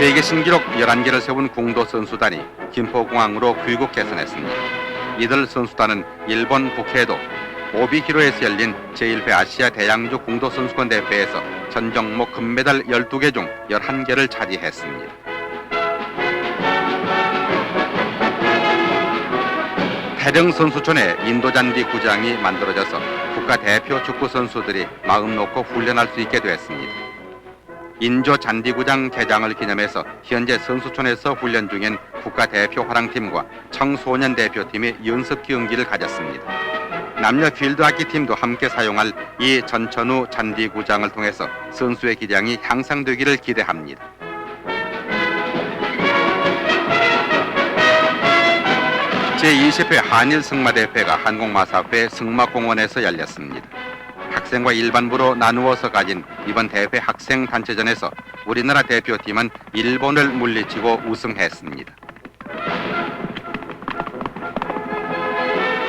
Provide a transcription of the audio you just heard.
세계 신기록 11개를 세운 궁도 선수단이 김포공항으로 귀국 개선했습니다. 이들 선수단은 일본 북해도 오비히로에서 열린 제1회 아시아 대양주 궁도 선수권 대회에서 전 종목 금메달 12개 중 11개를 차지했습니다. 해령 선수촌에 인도잔디 구장이 만들어져서 국가 대표 축구 선수들이 마음 놓고 훈련할 수 있게 됐습니다. 인조 잔디구장 개장을 기념해서 현재 선수촌에서 훈련 중인 국가대표 화랑팀과 청소년 대표팀이 연습 경기를 가졌습니다. 남녀 필드하키 팀도 함께 사용할 이 전천후 잔디구장을 통해서 선수의 기량이 향상되기를 기대합니다. 제20회 한일 승마대회가 한국마사회 승마공원에서 열렸습니다. 학생과 일반부로 나누어서 가진 이번 대회 학생 단체전에서 우리나라 대표팀은 일본을 물리치고 우승했습니다.